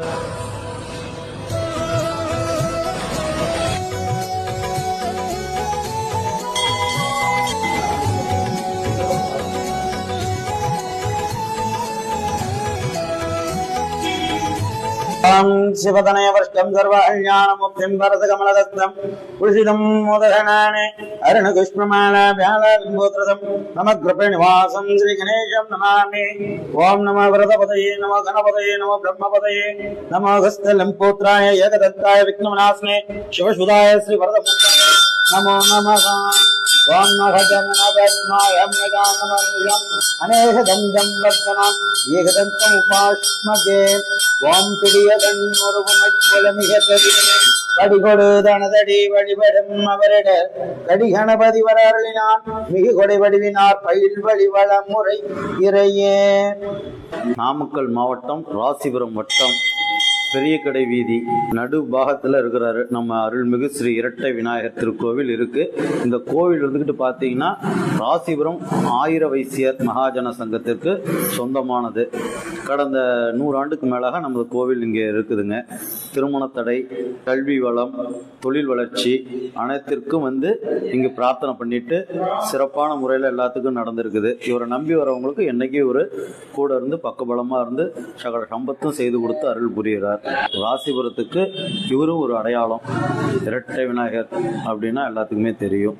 uh... ശിവതനയവർഷം സർവാജ്ഞാനമുക്തിം ഭരതകമലദത്തം ഉഷിതം മോദഹനാനെ അരുണകൃഷ്ണമാലാഭ്യാലാവിംബോത്രതം നമ കൃപണിവാസം ശ്രീ ഗണേശം നമാമി ഓം നമ വ്രതപതയേ നമ ഗണപതയേ നമ ബ്രഹ്മപതയേ നമ ഹസ്തലം പുത്രായ ഏകദത്തായ വിഘ്നമനാസ്നെ ശിവശുതായ ശ്രീ വരദ നമോ നമ ஓம் மகஜனபத்மாயம் கஜானமயம் அநேகதஞ்சம் வர்த்தனம் ஏகதந்தம் உபாஸ்மகே ஓம் பிடியதன் ஒருவமைக்குலமிக கடிகொடு தனதடி வழிபடும் அவரிட கடி கணபதி மிகு கொடை வடிவினார் பயில் வழிவள முறை இறையே நாமக்கல் மாவட்டம் ராசிபுரம் வட்டம் பெரிய கடை வீதி. நடு பாகத்தில் இருக்கிறாரு. நம்ம அருள்மிகு ஸ்ரீ இரட்டை விநாயகர் திருக்கோவில் இருக்கு. இந்த கோவில் வந்துக்கிட்டு பார்த்தீங்கன்னா ராசிபுரம் ஆயிர வைசியர் மகாஜன சங்கத்திற்கு சொந்தமானது. கடந்த நூறாண்டுக்கு மேலாக நமது கோவில் இங்கே இருக்குதுங்க. திருமணத்தடை கல்வி வளம் தொழில் வளர்ச்சி அனைத்திற்கும் வந்து இங்கே பிரார்த்தனை பண்ணிட்டு சிறப்பான முறையில் எல்லாத்துக்கும் நடந்திருக்குது. இவரை நம்பி வரவங்களுக்கு என்னைக்கு ஒரு கூட இருந்து பக்கபலமாக இருந்து சகல சம்பத்தும் செய்து கொடுத்து அருள் புரிகிறார். ராசிபுரத்துக்கு இவரும் ஒரு அடையாளம். இரட்டை விநாயகர் அப்படின்னா எல்லாத்துக்குமே தெரியும்.